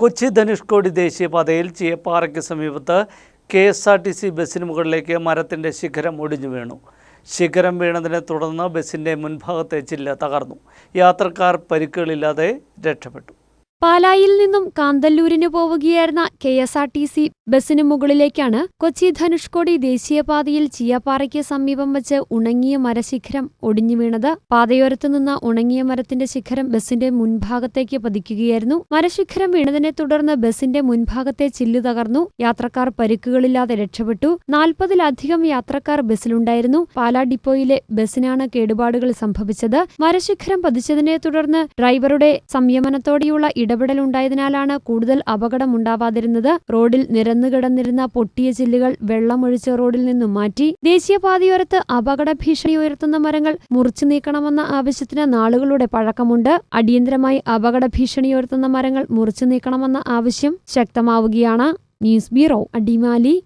കൊച്ചി ധനുഷ്കോടി ദേശീയപാതയിൽ ചീയപ്പാറയ്ക്ക് സമീപത്ത് K S R T C ബസ്സിന് മുകളിലേക്ക് മരത്തിന്റെ ശിഖരം ഒടിഞ്ഞു വീണു. ശിഖരം വീണതിനെ തുടർന്ന് ബസ്സിന്റെ മുൻഭാഗത്തെ ചില്ല തകർന്നു. യാത്രക്കാർ പരിക്കുകളില്ലാതെ രക്ഷപ്പെട്ടു. പാലായിൽ നിന്നും കാന്തല്ലൂരിന് പോവുകയായിരുന്ന K S R T C ബസിന് മുകളിലേക്കാണ് കൊച്ചി ധനുഷ്കോടി ദേശീയപാതയിൽ ചീയപ്പാറയ്ക്ക് സമീപം വച്ച് ഉണങ്ങിയ മരശിഖരം ഒടിഞ്ഞു വീണത്. പാതയോരത്ത് നിന്ന ഉണങ്ങിയ മരത്തിന്റെ ശിഖരം ബസിന്റെ മുൻഭാഗത്തേക്ക് പതിക്കുകയായിരുന്നു. മരശിഖരം വീണതിനെ തുടർന്ന് ബസിന്റെ മുൻഭാഗത്തെ ചില്ലു തകർന്നു. യാത്രക്കാർ പരിക്കുകളില്ലാതെ രക്ഷപ്പെട്ടു. നാൽപ്പതിലധികം യാത്രക്കാർ ബസ്സിലുണ്ടായിരുന്നു. പാലാ ഡിപ്പോയിലെ ബസ്സിനാണ് കേടുപാടുകൾ സംഭവിച്ചത്. മരശിഖരം പതിച്ചതിനെ തുടർന്ന് ഡ്രൈവറുടെ സംയമനത്തോടെയുള്ള ഇടപെടലുണ്ടായതിനാലാണ് കൂടുതൽ അപകടമുണ്ടാവാതിരുന്നത്. റോഡിൽ നിരന്നുകിടന്നിരുന്ന പൊട്ടിയ ചില്ലുകൾ വെള്ളമൊഴിച്ച റോഡിൽ നിന്നും മാറ്റി. ദേശീയപാതയോരത്ത് അപകട ഭീഷണി ഉയർത്തുന്ന മരങ്ങൾ മുറിച്ചു നീക്കണമെന്ന ആവശ്യത്തിന് നാളുകളുടെ പഴക്കമുണ്ട്. അടിയന്തരമായി അപകട ഭീഷണി ഉയർത്തുന്ന മരങ്ങൾ മുറിച്ചു നീക്കണമെന്ന ആവശ്യം ശക്തമാവുകയാണ്. News bureau Adimali.